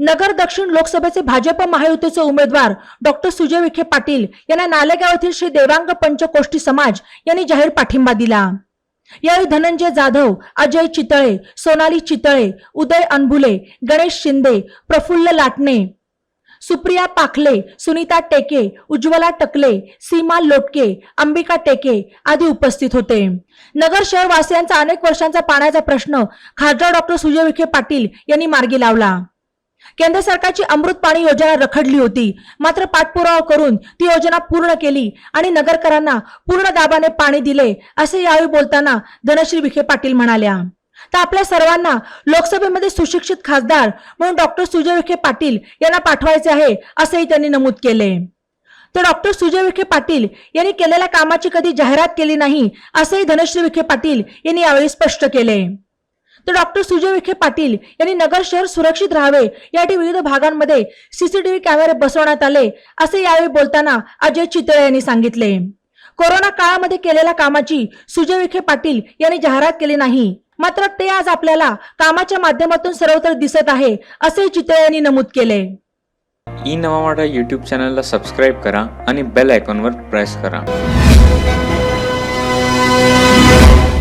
नगर दक्षिण लोकसभेचे भाजप महायुतीचे उमेदवार डॉक्टर सुजय विखे पाटील यांना नालेगाव येथील श्री देवांग पंचकोष्टी समाज यांनी जाहीर पाठिंबा दिला. यावेळी धनंजय जाधव अजय चितळे सोनाली चितळे उदय अनभुले गणेश शिंदे प्रफुल्ल लाटणे सुप्रिया पाखले सुनीता टेके उज्ज्वला टकले सीमा लोटके अंबिका टेके आदी उपस्थित होते. नगर शहरवासियांचा अनेक वर्षांचा पाण्याचा प्रश्न खासदार डॉक्टर सुजय विखे पाटील यांनी मार्गी लावला. केंद्र सरकारची अमृत पाणी योजना रखडली होती. मात्र पाठपुरावा करून ती योजना पूर्ण केली आणि नगरकरांना पूर्ण दाबाने पाणी दिले असे यावेळी बोलताना धनश्री विखे पाटील म्हणाल्या. तर आपल्या सर्वांना लोकसभेमध्ये सुशिक्षित खासदार म्हणून डॉक्टर सुजय विखे पाटील यांना पाठवायचे आहे असंही त्यांनी नमूद केले. तर डॉक्टर सुजय विखे पाटील यांनी केलेल्या कामाची कधी जाहिरात केली नाही असंही धनश्री विखे पाटील यांनी यावेळी स्पष्ट केले. तर डॉक्टर सुजय विखे पाटील यांनी नगर शहर सुरक्षित राहावे यासाठी विविध भागांमध्ये सीसीटीव्ही कॅमेरे बसवण्यात आले असे यावेळी बोलताना अजय चितळे यांनी सांगितले. कोरोना काळामध्ये केलेल्या कामाची सुजय विखे पाटील यांनी जाहिरात केली नाही. मात्र ते आज आपल्याला कामाच्या माध्यमातून सर्वत्र दिसत आहे असे चितळे यांनी नमूद केले. ई नवा वाडा यूट्यूब चॅनलला सबस्क्राईब करा आणि बेल आयकॉनवर प्रेस करा.